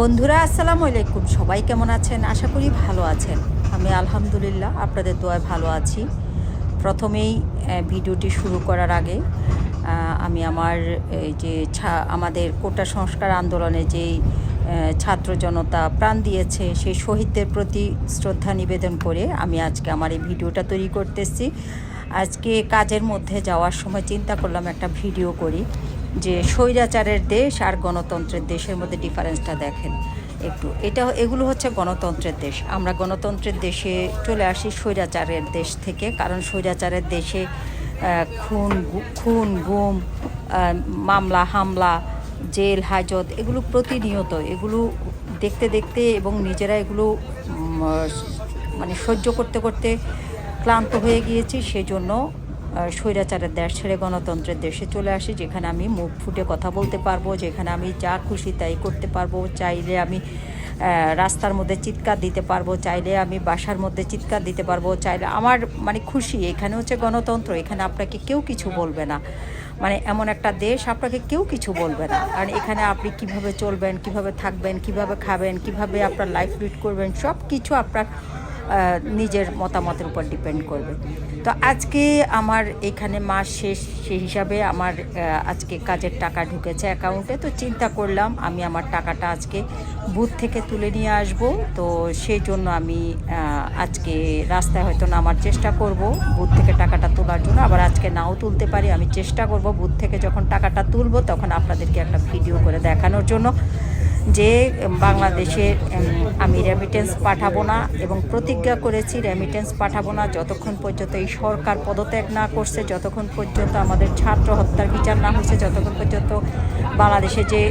বন্ধুরা, আসসালামু আলাইকুম। সবাই কেমন আছেন? আশা করি ভালো আছেন। আমি আলহামদুলিল্লাহ আপনাদের দোয়ায় ভালো আছি। প্রথমেই ভিডিওটি শুরু করার আগে আমি আমার এই যে আমাদের কোটা সংস্কার আন্দোলনে যেই ছাত্র জনতা প্রাণ দিয়েছে, সেই শহীদদের প্রতি শ্রদ্ধা নিবেদন করে আমি আজকে আমার এই ভিডিওটা তৈরি করতেছি। আজকে কাজের মধ্যে যাওয়ার সময় চিন্তা করলাম একটা ভিডিও করি। যে স্বৈরাচারের দেশ আর গণতন্ত্রের দেশের মধ্যে ডিফারেন্সটা দেখেন একটু। এটা, এগুলো হচ্ছে গণতন্ত্রের দেশ। আমরা গণতন্ত্রের দেশে চলে আসি স্বৈরাচারের দেশ থেকে, কারণ স্বৈরাচারের দেশে খুন খুন, গুম মামলা, হামলা, জেল, হাজত এগুলো প্রতিনিয়ত, এগুলো দেখতে দেখতে এবং নিজেরা এগুলো মানে সহ্য করতে করতে ক্লান্ত হয়ে গিয়েছি, সেজন্য স্বৈরাচারের দেশ ছেড়ে গণতন্ত্রের দেশে চলে আসি, যেখানে আমি মুখ ফুটে কথা বলতে পারব, যেখানে আমি যা খুশি তাই করতে পারব। চাইলে আমি রাস্তার মধ্যে চিৎকার দিতে পারব, চাইলে আমি বাসার মধ্যে চিৎকার দিতে পারব, চাইলে আমার মানে খুশি। এখানে হচ্ছে গণতন্ত্র, এখানে আপনাকে কেউ কিছু বলবে না। মানে এমন একটা দেশ, আপনাকে কেউ কিছু বলবে না। আর এখানে আপনি কীভাবে চলবেন, কীভাবে থাকবেন, কীভাবে খাবেন, কীভাবে আপনার লাইফ লিড করবেন সব কিছু আপনার নিজের মতামতের উপর ডিপেন্ড করবে। তো আজকে আমার এখানে মাস শেষ সেই হিসাবে আমার আজকে কাজের টাকা ঢুকেছে অ্যাকাউন্টে তো চিন্তা করলাম, আমি আমার টাকাটা আজকে বুথ থেকে তুলে নিয়ে আসব। তো সেই জন্য আমি আজকে রাস্তায় হয়তো নামার চেষ্টা করব। বুথ থেকে টাকাটা তোলার জন্য। আবার আজকে নাও তুলতে পারি, আমি চেষ্টা করব বুথ থেকে যখন টাকাটা তুলব, তখন আপনাদেরকে একটা ভিডিও করে দেখানোর জন্য। যে বাংলাদেশের উম, আমি রেমিটেন্স পাঠাবো না এবং প্রতিজ্ঞা করেছি রেমিটেন্স পাঠাবো না। যতক্ষণ পর্যন্ত এই সরকার পদত্যাগ না করছে যতক্ষণ পর্যন্ত আমাদের ছাত্র হত্যার বিচার না হয়েছে যতক্ষণ পর্যন্ত বাংলাদেশে যে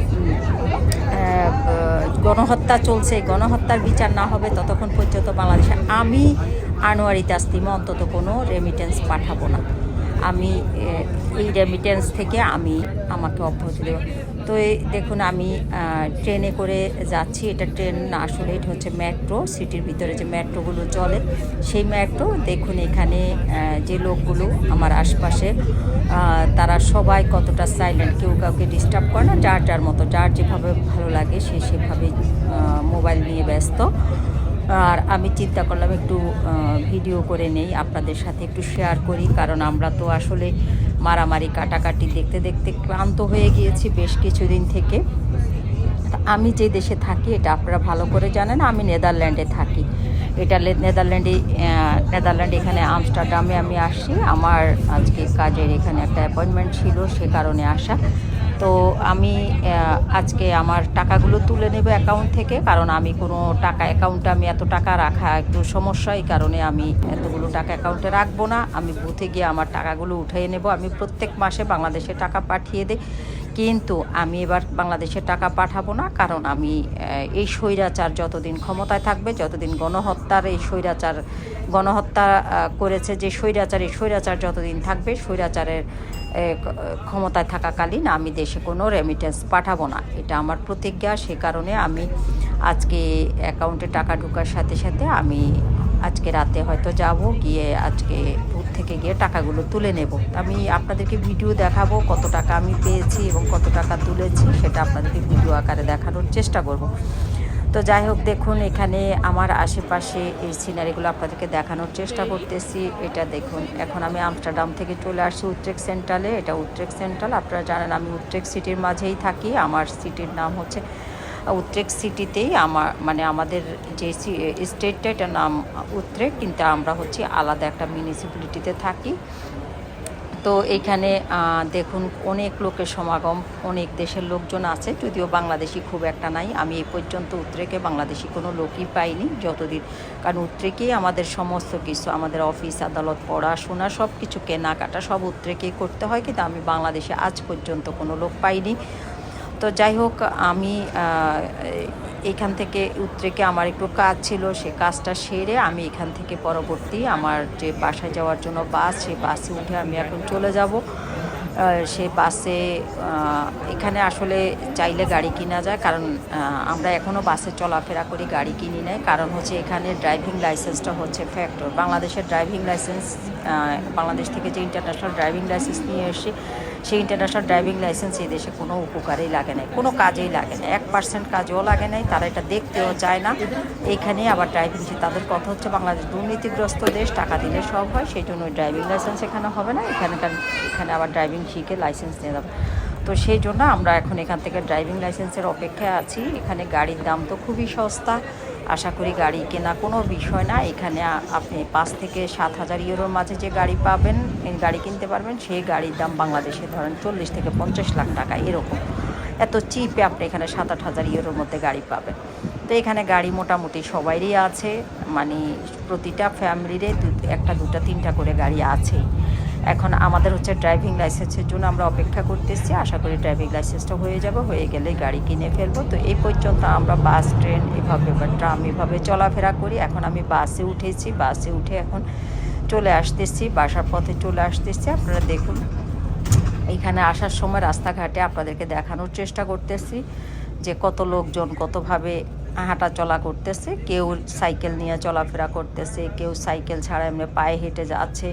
গণহত্যা চলছে গণহত্যার বিচার না হবে ততক্ষণ পর্যন্ত বাংলাদেশে আমি আনোয়ারি তাস্তিমা অন্তত কোনো রেমিটেন্স পাঠাবো না। আমি এই রেমিটেন্স থেকে আমি আমাকে অব্যাহতি দেব তো এই দেখুন, আমি ট্রেনে করে যাচ্ছি। এটা ট্রেন না আসলে এটা হচ্ছে মেট্রো সিটির ভিতরে যে মেট্রোগুলো চলে, সেই মেট্রো দেখুন এখানে যে লোকগুলো আমার আশপাশে তারা সবাই কতটা সাইলেন্ট কেউ কাউকে ডিস্টার্ব করে না, যার যার মতো, যার যেভাবে ভালো লাগে সে সেভাবে মোবাইল নিয়ে ব্যস্ত। আর আমি চিন্তা করলাম একটু ভিডিও করে নেই, আপনাদের সাথে একটু শেয়ার করি, কারণ আমরা তো আসলে মারামারি, কাটাকাটি দেখতে দেখতে ক্লান্ত হয়ে গিয়েছি বেশ কিছুদিন থেকে। আমি যে দেশে থাকি, এটা আপনারা ভালো করে জানেন, আমি নেদারল্যান্ডে থাকি। এটা নেদারল্যান্ডে নেদারল্যান্ড এখানে আমস্টারডামে আমি আসি। আমার আজকে কাজের এখানে একটা অ্যাপয়েন্টমেন্ট ছিল, সে কারণে আসা। তো আমি আজকে আমার টাকাগুলো তুলে নেব অ্যাকাউন্ট থেকে, কারণ আমি কোনো টাকা অ্যাকাউন্টে আমি এত টাকা রাখা একটু সমস্যা, এই কারণে আমি এতগুলো টাকা অ্যাকাউন্টে রাখব না। আমি বুথে গিয়ে আমার টাকাগুলো উঠিয়ে নেব। আমি প্রত্যেক মাসে বাংলাদেশে টাকা পাঠিয়ে দিই, কিন্তু আমি এবার বাংলাদেশে টাকা পাঠাবো না, কারণ আমি এই স্বৈরাচার যতদিন ক্ষমতায় থাকবে, যতদিন গণহত্যার এই স্বৈরাচার গণহত্যা করেছে যে স্বৈরাচার স্বৈরাচার যতদিন থাকবে, স্বৈরাচারের ক্ষমতায় থাকাকালীন আমি দেশে কোনো রেমিটেন্স পাঠাবো না। এটা আমার প্রতিজ্ঞা, সে কারণে আমি আজকে অ্যাকাউন্টে টাকা ঢোকার সাথে সাথে আমি আজকে রাতে হয়তো যাব, গিয়ে আজকে বুথ থেকে গিয়ে টাকাগুলো তুলে নেব। আমি আপনাদেরকে ভিডিও দেখাবো কত টাকা আমি পেয়েছি এবং কত টাকা তুলেছি, সেটা আপনাদেরকে ভিডিও আকারে দেখানোর চেষ্টা করব। তো যাই হোক, দেখুন, এখানে আমার আশেপাশে এই সিনারিগুলো আপনাদেরকে দেখানোর চেষ্টা করতেছি। এটা দেখুন, এখন আমি আমস্টারডাম থেকে চলে আসছি উত্তরেক সেন্ট্রালে এটা উত্তরেক সেন্ট্রাল আপনারা জানেন আমি উত্তরেক সিটির মাঝেই থাকি। আমার সিটির নাম হচ্ছে উত্তরেক সিটিতেই আমার মানে আমাদের যে স্টেটটা এটার নাম উত্রেক, কিন্তু আমরা হচ্ছে আলাদা একটা মিউনিসিপ্যালিটিতে থাকি। তো এইখানে দেখুন অনেক লোকের সমাগম, অনেক দেশের লোকজন আছে, যদিও বাংলাদেশি খুব একটা নাই। আমি এই পর্যন্ত উত্তরেকে বাংলাদেশি কোনো লোকই পাইনি যতদিন, কারণ উত্তরেকেই আমাদের সমস্ত কিছু, আমাদের অফিস, আদালত, পড়াশোনা, সব কিছু কেনাকাটা সব উত্তরেকেই করতে হয়, কিন্তু আমি বাংলাদেশে আজ পর্যন্ত কোনো লোক পাইনি। তো যাই হোক, আমি এখান থেকে উত্তরেকে আমার একটু কাজ ছিল, সে কাজটা সেরে আমি এখান থেকে পরবর্তী আমার যে বাসায় যাওয়ার জন্য বাস সেই বাসে উঠে আমি এখন চলে যাব। সে বাসে এখানে আসলে চাইলে গাড়ি কিনা যায়, কারণ আমরা এখনও বাসে চলাফেরা করি, গাড়ি কিনি নাই। কারণ হচ্ছে এখানে ড্রাইভিং লাইসেন্সটা হচ্ছে ফ্যাক্টর বাংলাদেশের ড্রাইভিং লাইসেন্স বাংলাদেশ থেকে যে ইন্টারন্যাশনাল ড্রাইভিং লাইসেন্স নিয়ে এসে সেই ইন্টারন্যাশনাল ড্রাইভিং লাইসেন্স এই দেশে কোনো উপকারেই লাগে নাই, কোনো কাজেই লাগে না এক পার্সেন্ট কাজেও লাগে নাই, তারা এটা দেখতেও চায় না। এইখানে আবার ড্রাইভিং তাদের কথা হচ্ছে, বাংলাদেশ দুর্নীতিগ্রস্ত দেশ, টাকা দিলে সব হয়, সেই জন্য ড্রাইভিং লাইসেন্স এখানে হবে না, এখানকার, এখানে আবার ড্রাইভিং শিখে লাইসেন্স নিয়ে যাবে। তো সেই জন্য আমরা এখন এখান থেকে ড্রাইভিং লাইসেন্সের অপেক্ষায় আছি। এখানে গাড়ির দাম তো খুবই সস্তা আশা করি গাড়ি কেনা কোনো বিষয় না। এখানে আপনি পাঁচ থেকে সাত হাজার ইউরোর মাঝে যে গাড়ি পাবেন গাড়ি কিনতে পারবেন, সেই গাড়ির দাম বাংলাদেশে ধরেন চল্লিশ থেকে পঞ্চাশ লাখ টাকা, এরকম। এত চিপে আপনি এখানে সাত আট হাজার ইউরোর মধ্যে গাড়ি পাবেন। তো এখানে গাড়ি মোটামুটি সবারই আছে মানে প্রতিটা ফ্যামিলিরে একটা, দুটা, তিনটা করে গাড়ি আছেই। এখন আমাদের হচ্ছে ড্রাইভিং লাইসেন্সের জন্য আমরা অপেক্ষা করতেছি। আশা করি ড্রাইভিং লাইসেন্সটা হয়ে যাবে, হয়ে গেলে গাড়ি কিনে ফেলব। তো এই পর্যন্ত আমরা বাস ট্রেন এভাবে বা ট্রাম এভাবে চলাফেরা করি। এখন আমি বাসে উঠেছি বাসে উঠে এখন চলে আসতেছি, বাসার পথে চলে আসতেছি। আপনারা দেখুন, এখানে আসার সময় রাস্তাঘাটে আপনাদেরকে দেখানোর চেষ্টা করতেছি যে কত লোকজন কতভাবে হাঁটা চলা করতেছে। কেউ সাইকেল নিয়ে চলাফেরা করতেছে, কেউ সাইকেল ছাড়া এমনি পায়ে হেঁটে যাচ্ছে।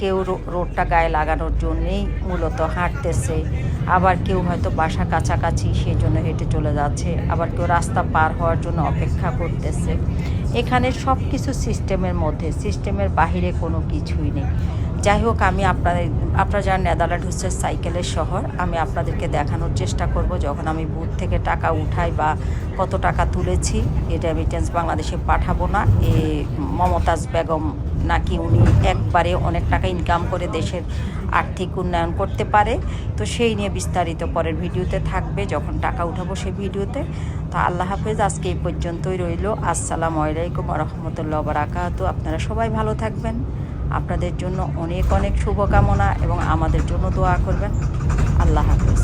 কেউ রোডটা গায়ে লাগানোর জন্যেই মূলত হাঁটতেছে। আবার কেউ হয়তো বাসা কাছাকাছি সেই জন্য হেঁটে চলে যাচ্ছে। আবার কেউ রাস্তা পার হওয়ার জন্য অপেক্ষা করতেছে। এখানে সব কিছু সিস্টেমের মধ্যে সিস্টেমের বাহিরে কোনো কিছুই নেই। যাই হোক আমি আপনাদের, আপনারা যারা নেদারল্যান্ড হচ্ছে সাইকেলের শহর, আমি আপনাদেরকে দেখানোর চেষ্টা করব যখন আমি বুথ থেকে টাকা উঠাই বা কত টাকা তুলেছি। এই রেমিটেন্স বাংলাদেশে পাঠাবো না। এ মমতাজ বেগম নাকি উনি একবারে অনেক টাকা ইনকাম করে দেশের আর্থিক উন্নয়ন করতে পারে। তো সেই নিয়ে বিস্তারিত পরের ভিডিওতে থাকবে যখন টাকা উঠাবো সেই ভিডিওতে। তো আল্লাহ হাফেজ, আজকে এই পর্যন্তই রইল। আসসালামু আলাইকুম রহমতুল্লাহ বারাকাতু আপনারা সবাই ভালো থাকবেন। আপনাদের জন্য অনেক অনেক শুভকামনা এবং আমাদের জন্য দোয়া করবেন। আল্লাহ হাফেজ।